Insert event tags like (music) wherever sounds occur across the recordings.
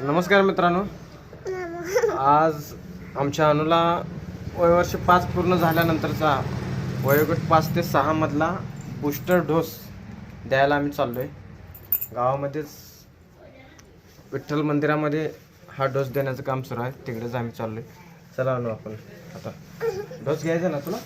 नमस्कार मित्रांनो. आज आमच्या अनुला वयवर्ष पाच पूर्ण झाल्यानंतरचा वयोगट पाच ते सहा मधला बूस्टर डोस द्यायला आम्ही चाललो आहे गावामध्येच विठ्ठल मंदिरामध्ये हा डोस देण्याचं काम सुरू आहे. तिकडेच आम्ही चाललो आहे चला आलो आपण आता डोस घ्यायचा ना तुला?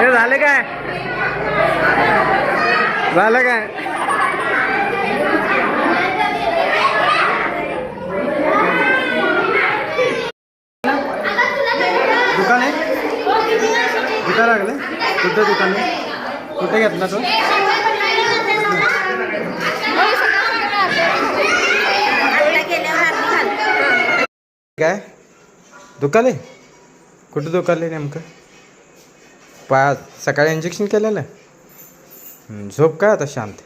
हे झाले काय? झालं काय? दुकान आहे? दुकान लागलं? कुठं दुकान आहे? कुठे घेतला तो? काय? दुकान आहे? कुठं दुकान आहे नेमकं? पाच. सकाळी इंजेक्शन केलेलं. झोप काय आता शांत.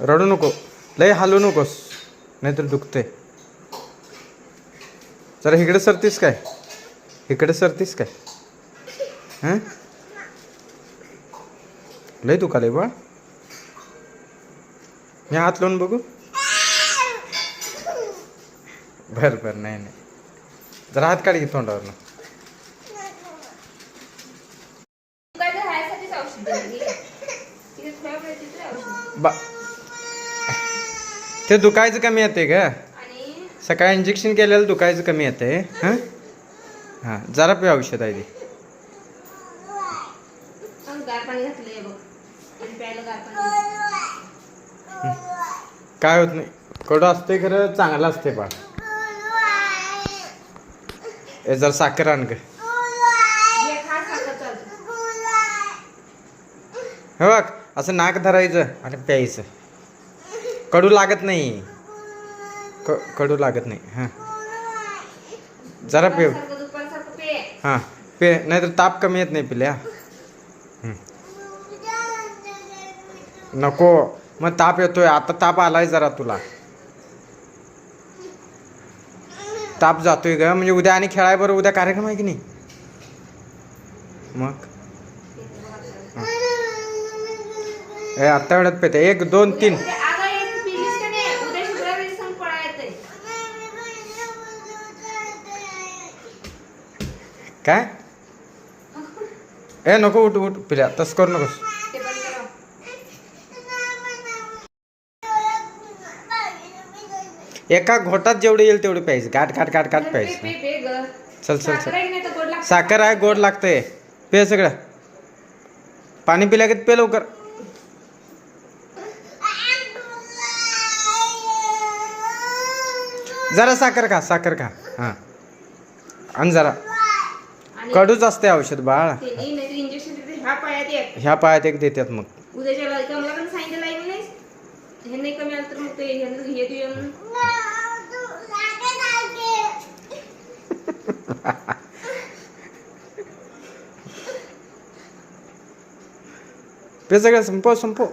रडू नको. लय हालू नकोस. नाहीतर दुखते जरा इकडे सरतीस काय? इकडे सरतीस काय? हं? लय दुखाले बा. मी हात लावून बघू. बर बर नाही नाही. जरा हात काढ की ना काय तर ह्यासाठीच औषध दिली. तिथे थोड्या वेळ तिथे औषध. बा ते दुखायचं कमी येते का आणि? सकाळी इंजेक्शन केलेलं दुखायचं कमी येते हां? हां जरा पे औषध आहे ते. काय होत नाही. कडू असते खरं चांगलं असते बा हे जरा साखर आण ग. हे असं नाक धरायचं आणि प्यायचं. कडू लागत नाही. क कडू लागत नाही. हां. जरा पे हां पे नाहीतर ताप कमी येत नाही पिल्या. नको. मग ताप येतोय. आता ताप आलाय जरा तुला. ताप जातोय ग. म्हणजे उद्या आणि खेळाय बरं उद्या कार्यक्रम आहे की नाही? मग? ए आत्ता वेळात पेते एक दोन तीन. काय? ए नको उठ उठ. पिल्या तसं करू नकोस. एका घोटात जेवढे येईल तेवढे पाहिजे गाठ घाट गाठ घाट पाहिजे प्यायचं. चल चल चल. साखर आहे गोड लागतंय. पे सगळं. पाणी पिल्या की पे लवकर. जरा साखर खा साखर खा. हां. आणि जरा. कडूच असते औषध बाळ. ते ह्या पायात एक. देतात मग. उद्याच्या ला- कमला पण (laughs) सांगितलं लाईन नाहीस हे नाही कमी आलं तर मग ते हे हे देऊया म्हणून. ते सगळं संपव संपव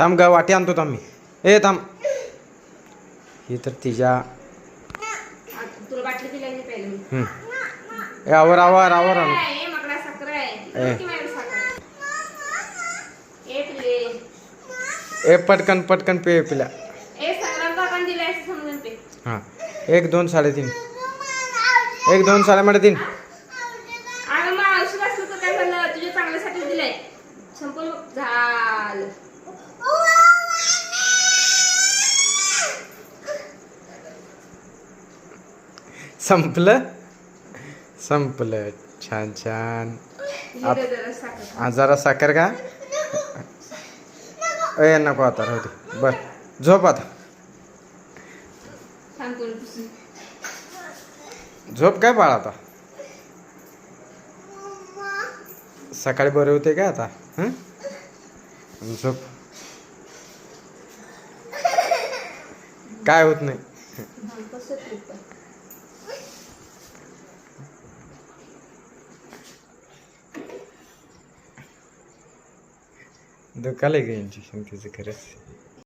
थांब गा वाटी आणतो थांब मी. ए थांब. ही तर तिच्या. ए आवर आवर आवर आण. ए पिले. पटकन पटकन पे पिल्या ए संग्राम काकांनी दिलाय असं समजून पे. हां. एक दोन साडेतीन. एक दोन साडेतीन अगं मग औषध असलं तर काय झालं तुझ्या चांगल्यासाठी दिलंय संपून बघ. झालं संपलं? संपलं. छान छान. दे जरा साखर का ए नको आता राहू दे. बर झोप आता. झोप काय बाळ आता? सकाळी बरे होते का आता? झोप. काय होत नाही. हा, कसं ट्रिप पण दुखालय का इंजेक्शन तिचं खरंच.